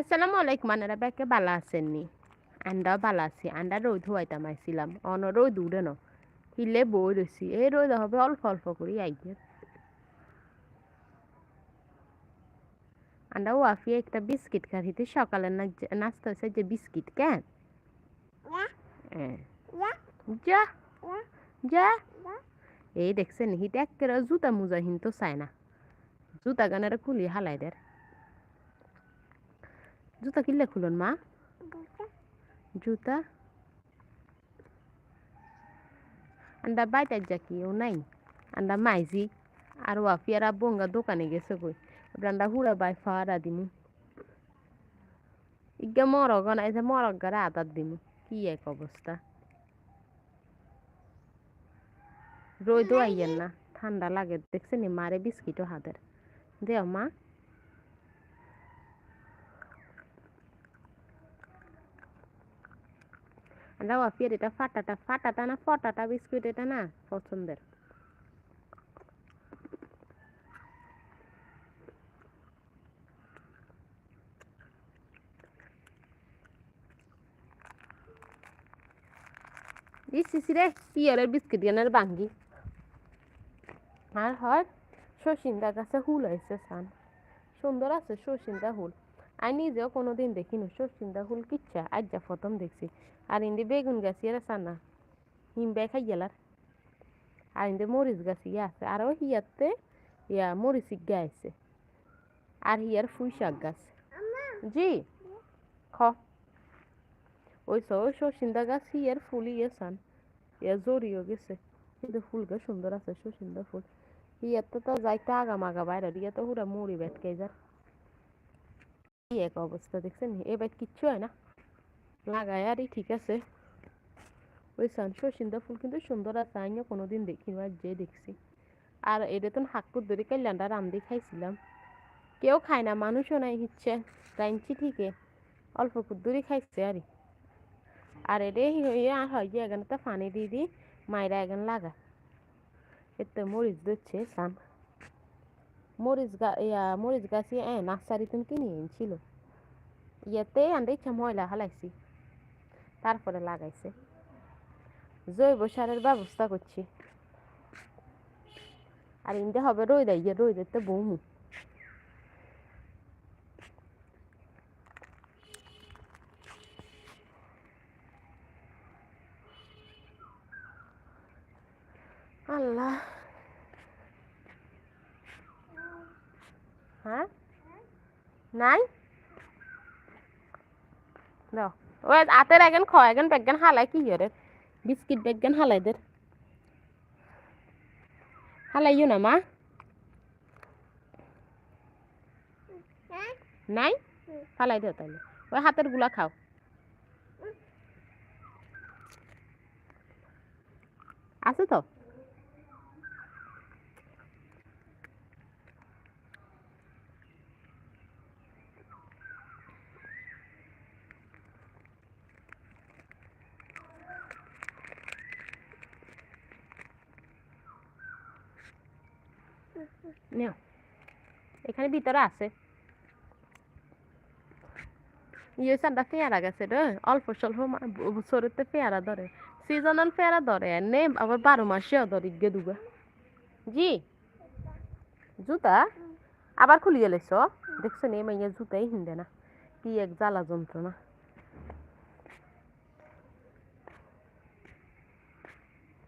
আসসালামু আলাইকুম আনারা ব্যাকে বালা আছেননি? আন্ডাও বালা আছি। আন্ডা রোদ হওয়াইতাম আইছিলাম। অন রোদ উড়ে ন। হিলে বই রয়েছি এই রোদ হবে অল্প অল্প করে আইগে। আন্ডা ওয়াফি একটা বিস্কিট খাইতে সকালে নাস্তা হয়েছে যে বিস্কিট কেন যা। যা। এই দেখছেন হিতে একেবারে জুতা মুজা হিন তো চায় না। জুতা গানের খুলি হালাই দের জুতা কিনলে খুলন মা। জুতা? আন্ডা বাইটার যা কেউ নাই? আন্ডা মাইজি। আর ওয়াফিয়ারা বঙ্গা দোকানে গেছে কই? আন্ডা হুড়া বাই ফাড়া দিমু। ইগা মরগ না এসে মরগ গারে আদার দিমু। কি এক অবস্থা। রোদও আইয়েন না ঠান্ডা লাগে দেখছেন মারে বিস্কিটও হাতের। দেও মা। আমরা ওয়াফিয়ার এটা ফাটাটা ফাটাটা না, ফটাটা, বিস্কুট এটা না, পছন্দের। ইসিসি রে পিয়ারের বিস্কিট গানের বাঙ্গি আর হয় শশিন্দা গাছে হুল হয়েছে সান। সুন্দর আছে শশিন্দা হুল। আর নিজেও কোনোদিন দেখিনি শশিন্দা হুল কিচ্ছা, আজ যা প্রথম দেখছি। আর ইন্দি বেগুন গাছ এর সানা হিমবে খাই গেলার। আর ইন্দি মরিচ গাছ ইয়ে আছে, আরও হিয়াতে ইয়া মরিচ গা আছে। আর হিয়ার ফুই শাক গাছ। জি, খ। ওই সব শসিন্দা গাছ, হিয়ার ফুল ইয়ে সান ইয়া জড়িয়ে গেছে। কিন্তু ফুল গাছ সুন্দর আছে শসিন্দা ফুল। ইয়াতে তো যাইতে আগা মাগা বাইরে ইয়ে তো পুরা মুড়ি বেটকে যার। কি এক অবস্থা, দেখছেন? এ বাইট কিচ্ছু হয় না। লাগায় আরই ঠিক আছে। ওই সান শসিন্দা ফুল কিন্তু সুন্দর আছে আমিও কোনোদিন দেখিনি আর যে দেখছি। আর এটা তো হাক্কুর ধরে কাইলান্ডা রামদি খাইছিলাম। কেউ খায় না, মানুষও নাই হিচ্ছে। রাইনছি ঠিকই। অল্প কুদ্দুরি খাইছে, আর। আর এটা আর হয় যে, এখানে তো পানি দিয়ে দিই মায়েরা এখানে লাগা এতে মরিচ দিচ্ছে সান। মরিচ গা, ইয়া, মরিচ গাছ, এ, নার্সারিতে কিনে এনেছিল। ইয়াতে আন্ডে ইচ্ছা ময়লা হালাইছি তারপরে লাগাইছে জৈব সারের ব্যবস্থা করছি আর ইন্দে হবে রই দেয় রই দিতে বমু আল্লাহ হ্যাঁ নাই দাও ওই একজন খ এগেন, বেগেন হালাই কি হরে বিস্কিট বেগেন হালাইদের হালাইও না, মা? নাই? ফালাই দিও তাহলে ওই হাতেরগুলা খাও। আছে তো? নেও। এখানে ভিতরে আছে। ইয়ে সাদা পেয়ারা গেছে রে। অল্প স্বল্প বছরেতে পেয়ারা ধরে। সিজনাল পেয়ারা ধরে। এনে আবার বারো মাসেও ধরে গে দুগা জি। জুতা? আবার খুলিয়ে লেছ দেখছ নে, মাইয়া জুতাই হিন্দে না। কি এক জ্বালা যন্ত্রণা।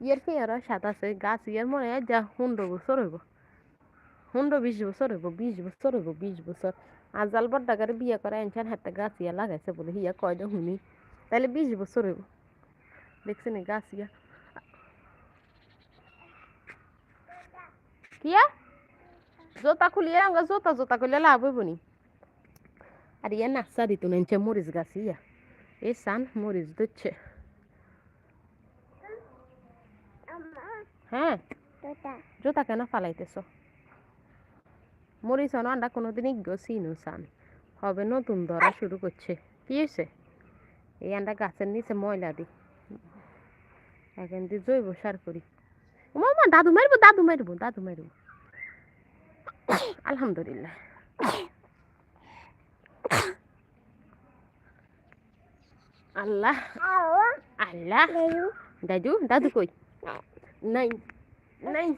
ইয়ের পেয়ারা সাত আছে, গাছ ইয়ের মনে হয় যা পনেরো বছর হইব। পনেরো বিশ বছর হইব বিশ বছর হইব বিশ বছর। আজাল বড্ডাগারে বিয়ে করে এনছান হাতে গাছ ইয়া লাগাইছে বলে হিয়া কয় যে শুনি তাহলে বিশ বছর হইব। দেখছেন গাছ ইয়া কিয়া? জোতা খুলিয়ে আঙ্গা জোতা জোতা করলে লাভ হইব নি। আর ইয়া নাচা দিত নেনছে মরিচ গাছ ইয়া এই সান মরিচ দিচ্ছে হ্যাঁ। জোতা কেন ফালাইতেছ? মরিচ আন্ডা কোনোদিনই গছিনু সান হবে নতুন ধরা শুরু করছে। কি হয়েছে? এই আন্ডা গাছের নিচে ময়লা দি। এখান দিয়ে জৈব সার করি। মামা দাদু মারবো দাদু মারবো দাদু মারবো। আলহামদুলিল্লাহ। আল্লাহ আল্লাহ। দাদু দাদু কই? নাই নাই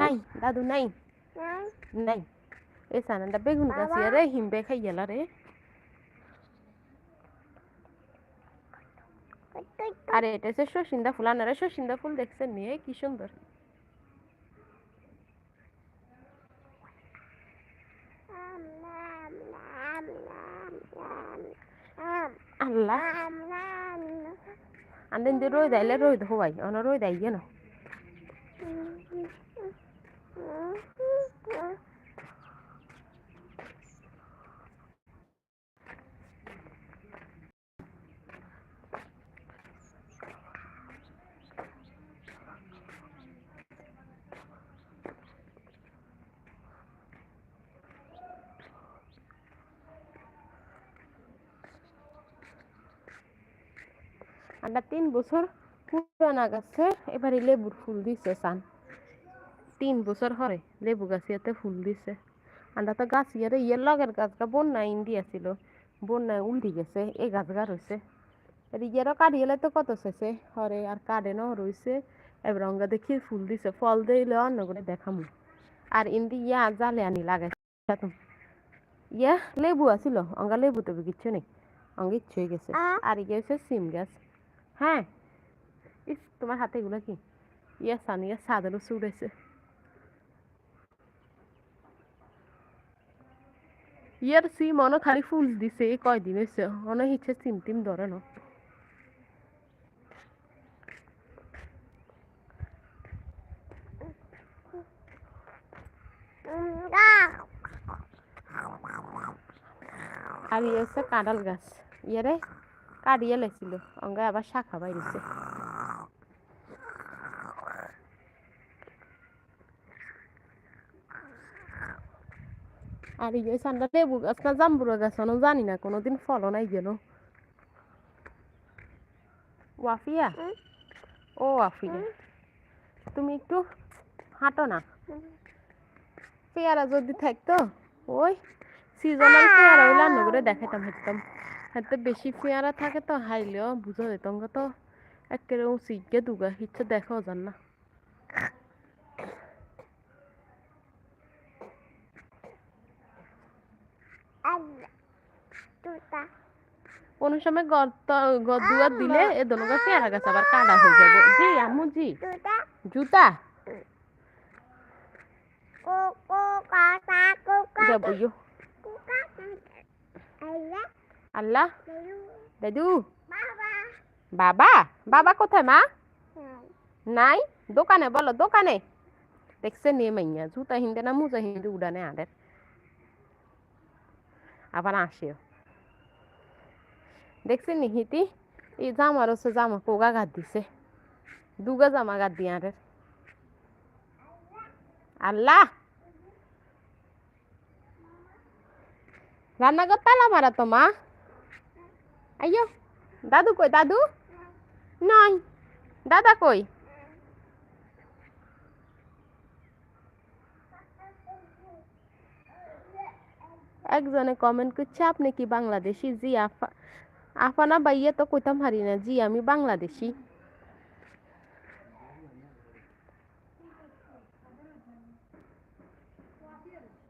নাই, দাদু নাই। নাই এই সানাটা বেগুন গাছি রে হিমবে খাই গেল রে আরে এটা হচ্ছে শসিন্দা ফুল আনারা শসিন্দা ফুল দেখছেন নিয়ে কি সুন্দর আল্লাহ আন্দিন দি রই দাইলে রই হওয়াই অন রই দাই না আমরা তিন বছর পুরানা গাছে এবারে লেবুর ফুল দিছে সান। তিন বছর হরে, লেবু গাছিয়াতে ফুল দিছে। আমরা তো গাছ ইয়ারে, ইয়ের লগের গাছটা বন্যায় ইন্ডিয়া ছিল। বন্যায় উল্টি গেছে এই গাছগা রয়েছে। ইয়ারও কাটিয়েলে তো কত শেষে? হরে, আর কাটে ন রয়েছে। এবার অঙ্গা দেখি ফুল দিছে, ফল দিলে অন্য করে দেখামু। আর ইন্দি ইয়া জালে আনি লাগাইছে ইয়া লেবু আছিল অঙ্গা লেবু তবে কিচ্ছু নেই। অঙ্গ ইচ্ছে হয়ে গেছে। আর ইয়ে হচ্ছে সিম গাছ। হ্যাঁ। ইস, তোমার হাতে এগুলো কি? ইয়া সান ইয়া সাদারও চুড়েছে। ইয়ার সিম অনেক খালি ফুল দিছে এই কয়দিন হয়েছে অনেক ইচ্ছে সিম টিম ধরে না। আর ইয়ে হচ্ছে কাঁঠাল গাছ। ইয়ারে কাটিয়ে লেছিল। অঙ্গে আবার শাখা বাইরেছে আর ইয়ে সান্ডা লেবু গাছ না জাম্বুরা গাছ না জানি না কোনোদিন ফলও নাই গেল ওয়াফিয়া ও ওয়াফিয়া তুমি একটু হাঁটো না পেয়ারা যদি থাকতো ওই সিজনাল পেয়ারা হইলে রান্না করে দেখাইতাম হেঁটতাম হাতে বেশি পেয়ারা থাকে তো হাইলেও বুঝা যেত তো একেবারে উচিকে দুগা হিচ্ছে দেখাও যান না কোনো সময় গর্ত দুয়ার দিলে এ দোনোগা পেয়ারা গাছ আবার কাটা হয়ে যাবে। জি আম্মু জি। জুতা? আল্লাহ। দাদু। বাবা। বাবা? কোথায় মা? নাই? দোকানে বলো দোকানে। দেখছে নিয়ে মাইয়া জুতা হিন্দে না মুজা হিন্দে উড়ানে আদের। আবার আসেও। দেখছে নিহিতি এই জামার হচ্ছে জামা কোগা গাদ দিছে দুগা জামা গাদ দিয়ে আদের আল্লাহ রান্নাঘর তালা মারা তো মা আইয়ো দাদু কই দাদু নাই দাদা কই একজনে কমেন্ট করছে আপনি কি বাংলাদেশি জি আফা আফানা বাইয়ে তো কইতাম হারি না জি আমি বাংলাদেশি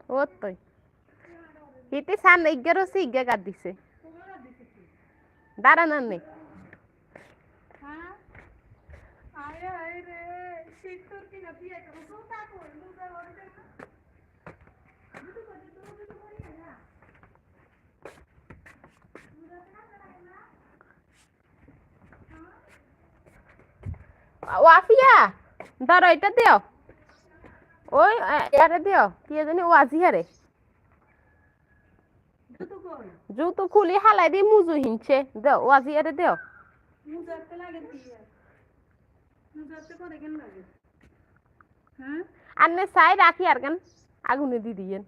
ও তো হিতে সান ইজ্ঞারও সে ইজ্ঞা গাদ দিছে দাঁড়ান নেই ওয়াফিয়া ধরো এটা দিও। ওই ইয়ারে দিও কি জানি ও আজি হারে জুতো খুলি হালাই দি মুজু হিনছে দেও ও আজি ইয়ারে দিও। আন্নে চাই রাখি আর কেন আগুনে দি দিয়েন।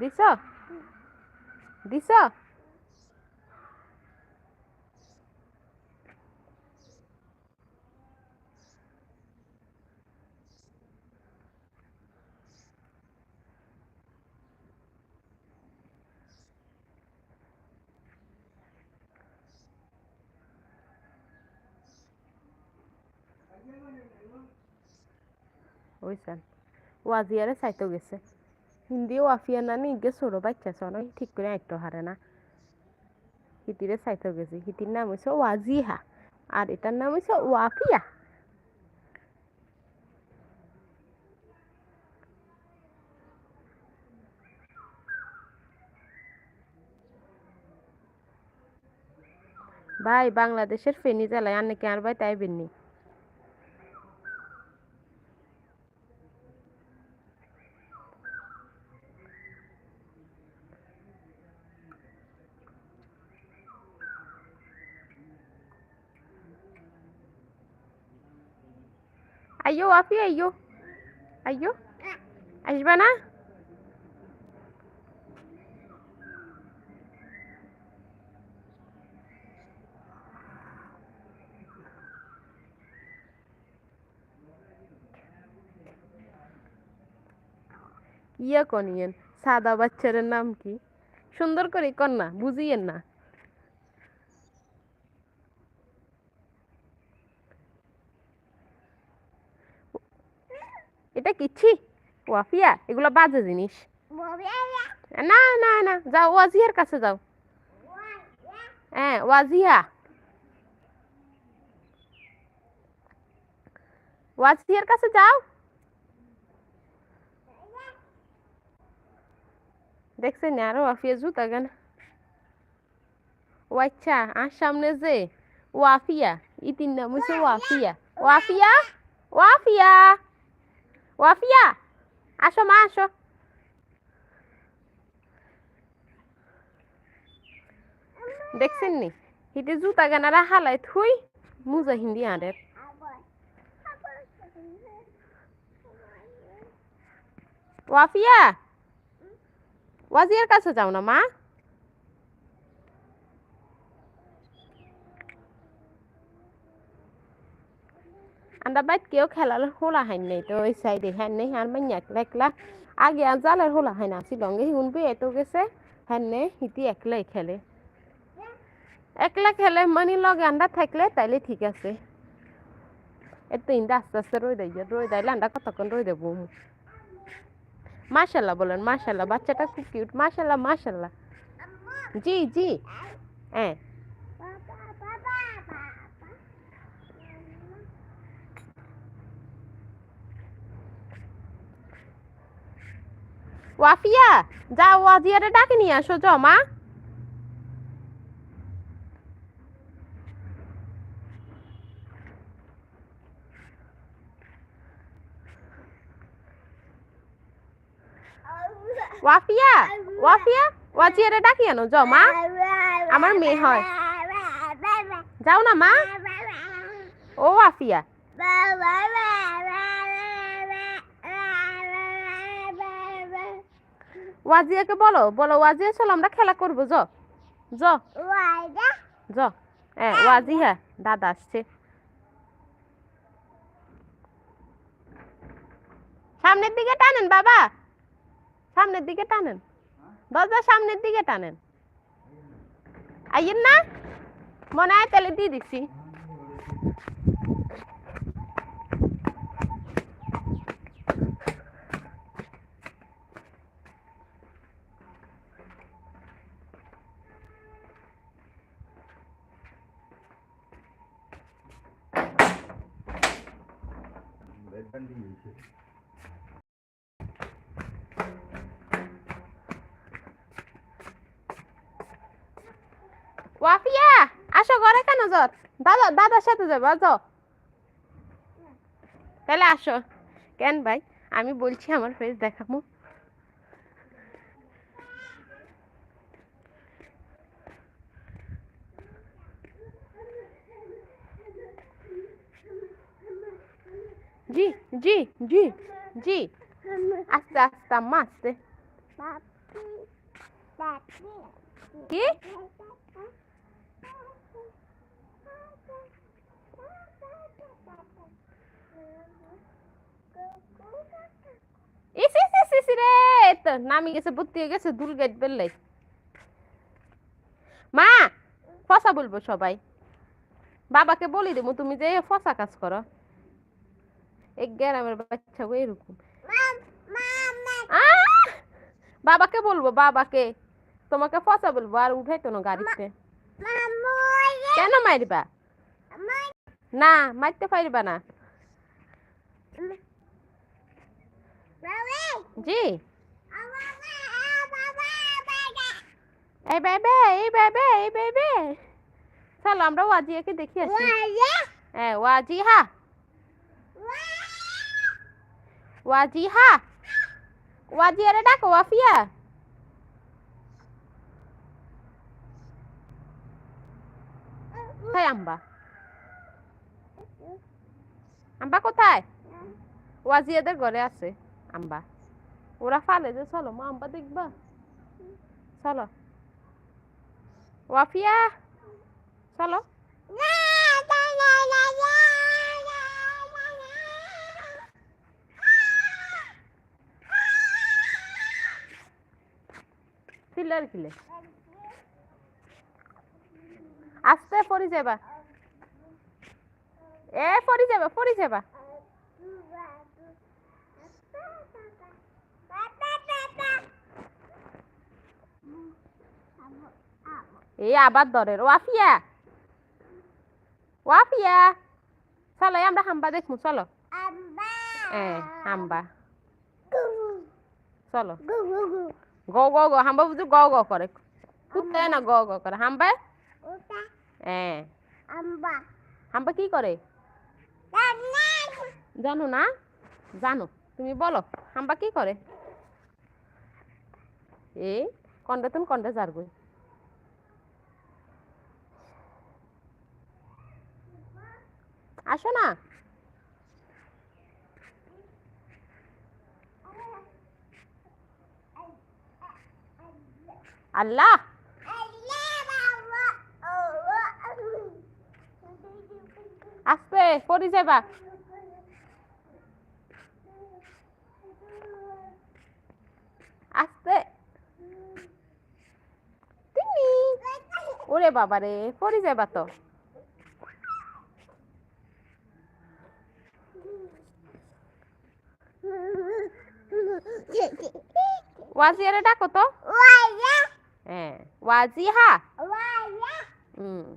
দিছ? দিছা? ওই স্যার আজিয়ারে চাইতেও গেছে। হিন্দি ওয়াফিয়া না নি গে ছোট বাচ্চা সন ঠিক করে আইতো হারে না হিতিরে চাইতে গেছে হিতির নাম হচ্ছে ওয়াজিহা আর এটার নাম হচ্ছে ওয়াফিয়া ভাই বাংলাদেশের ফেনী জেলায় আর নাকি আর ভাই তাইবেননি আইয়ো আপি আইয়ো আইয়ো আসবে না ইয়া কনিয়েন সাদা বাচ্চারের নাম কি সুন্দর করে না বুঝিয়েন না এটা কিচ্ছি ওয়াফিয়া, এগুলো বাজে জিনিস। না না না, যাও, ওয়াজিয়ার কাছে যাও। হ্যাঁ ওয়াজিয়া। ওয়াজিয়ার কাছে যাও। দেখছেন আরও ওয়াফিয়া জুতা কেন? ও আচ্ছা আর সামনে যে ওয়াফিয়া, ইতির নাম হচ্ছে ওয়াফিয়া। ওয়াফিয়া? ওয়াফিয়া? ওয়াফিয়া আসো মা, আসো। দেখছেন নি? হিতে জুতা গানারা হালাই থুই, মুজা হিন্দি আরে। ওয়াফিয়া ওয়াজিয়ার কাছে যাও না মা। আন্ডা বাইত কেউ খেলার হোলা হাইন নেই তো ওই সাইডে হ্যান নেই আর মাইয়া একলা একলা আগে আর জালের হোলা হাইন আসি লঙ্গে হিউন বে এতো গেছে হ্যান নে হিতি একলাই খেলে একলা খেলে মানি লগে আন্ডা থাকলে তাইলে ঠিক আছে এত ইন্দা আস্তে আস্তে রই দেয় রই দাইলে আন্ডা কতক্ষণ রই দেবো মাশাল্লাহ বলেন মাশাল্লাহ বাচ্চাটা খুব কিউট মাশাল্লাহ মাশাল্লাহ জি জি হ্যাঁ ওয়াফিয়া যা ওয়াজিয়ারে ডাকে নিয়ে আসো জ মা। ওয়াফিয়া ওয়াফিয়া, ওয়াজিয়ারে ডাকি আনো জ মা। আমার মেয়ে হয়। যাও না মা। ও ওয়াফিয়া। ওয়াজিয়াকে বলো বলো ওয়াজিয়া চলো আমরা খেলা করব জ জ জ হ্যাঁ দাদা আসছে। সামনের দিকে টানেন বাবা। সামনের দিকে টানেন। দরজা সামনের দিকে টানেন। আইয়েন না? মনে হয় তাহলে দিয়ে দিচ্ছি ওয়াফিয়া আসো ঘরে কেন যত দাদা দাদার সাথে যাবে যাও তাহলে আসো। কেন ভাই? আমি বলছি আমার ফেস দেখাবো। জি জি জি জি। আস্তে আস্তে আম্মা আস্তে। কি ইস ইস ইস ইস রে তো নামি গেছে, বুদ্ধি গেছে, দুল গেট বেললে মা, ফসা বলব সবাই। বাবাকে বলি দেবো তুমি যে ফসা কাজ করো। এই গ্রামের বাচ্চা এরকম। বাবাকে বলব, বাবাকে। তোমাকে ফসা বলব, আর উঠাই তো না গাড়িতে। কেন মারবা? না, মারতে পারবা না। জি। এই বেবে এই বেবে এই বেবে। চলো আমরা ওয়াজিয়াকে দেখি আসি। হ্যাঁ ওয়াজিহা। ওয়াজিহা। ওয়াজিয়ারে ডাকো ওয়াফিয়া। কোথায় আম্বা। আম্বা কোথায়? ওয়াজিয়াদের ঘরে আছে আম্বা। ওরা ফালে যে চলো মা আম্বা দেখবা। চলো। ওয়াফিয়া চলো চিল্লার কিলে আস্তে পড়ি যাবা এ পড়ি যাবা পড়ি যাবা এই আবার দরের। ওয়াফিয়া ওয়াফিয়া চলো আমরা হাম্বা দেখমু চলো। এ হাম্বা। চলো। গ গ গ হাম্বা বুঝু গ গ করে। কুত্তে না গ গ করে। হাম্বা? এ। হাম্বা। কি করে? জানো। না? জানো। তুমি বলো হাম্বা কি করে? এই কন্ডে তুমি কন্ডে যারগই আসো না। আল্লাহ। আস্তে পড়ি যাবা। আস্তে তিনি ওরে বাবা রে পড়ি যাবা তো। ওয়াজিয়ারে ডাকো তো। হ্যাঁ ওয়াজিহা। হুম।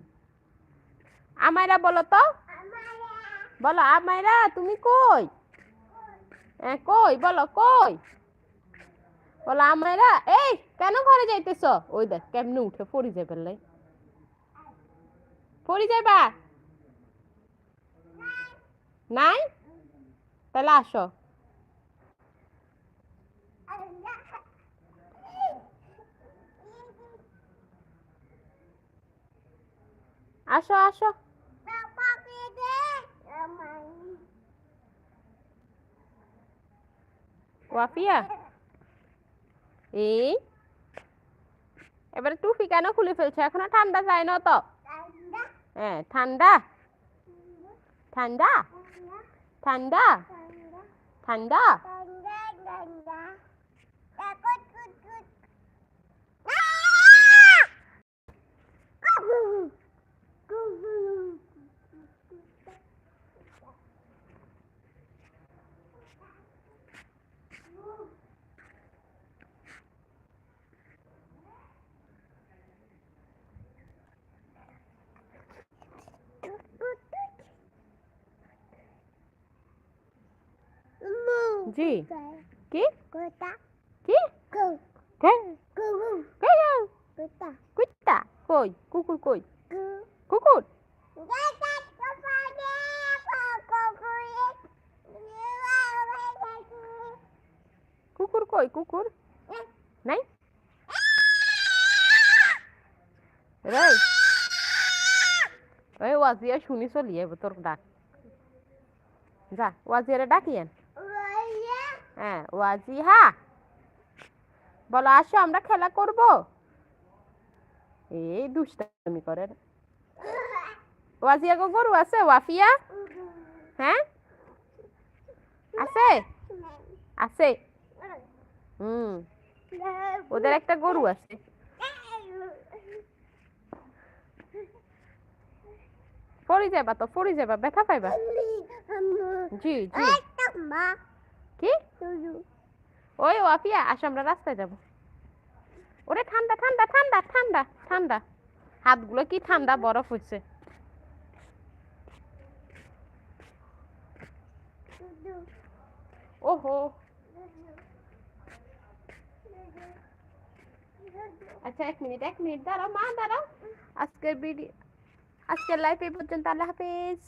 আমায়রা বলো তো। বলো আমায়রা তুমি কই? হ্যাঁ কই? বলো কই? বলো আমায়রা এই কেন ঘরে যাইতেছ? ওই দেখ কেমনে উঠে পড়ি যাবে লাই পড়ি যাইবা? নাই? তাহলে আসো। আসো আসো। ওয়াফিয়া? এই। এবারে টুপি কেন খুলে ফেলছো? এখনও ঠান্ডা যায় না তো? হ্যাঁ ঠান্ডা? ঠান্ডা? ঠান্ডা? ঠান্ডা। জি। কি? কি? কে। কুত্তা। কই? কুকুর কই? কুকুর? কুকুর কই? কুকুর? নাই? রে ওই ওয়াজিয়া শুনি চলি যাবে তোর ডাক। যা ওয়াজিয়ারে ডাকিয়েন হ্যাঁ ওয়াজিহা। বলো, আসো, আমরা খেলা করব। এই দুষ্টামি করে ওয়াজিয়া গো গরু আছে, ওয়াফিয়া? হ্যাঁ? আছে? আছে। হুম। ওদের একটা গরু আছে। পড়ে যাবা তো, পড়ে যাবা, ব্যথা পাইবা। জি জি। ওই ওয়াফিয়া আসো, আমরা রাস্তায় যাব। ওরে ঠান্ডা ঠান্ডা ঠান্ডা ঠান্ডা ঠান্ডা। হাতগুলো কি ঠান্ডা, বরফ হচ্ছে ওহো। আচ্ছা এক মিনিট এক মিনিট, দাঁড়াও, মা, দাঁড়াও। আজকের ভিডিও আজকের লাইফ এই পর্যন্ত, আল্লাহ হাফেজ।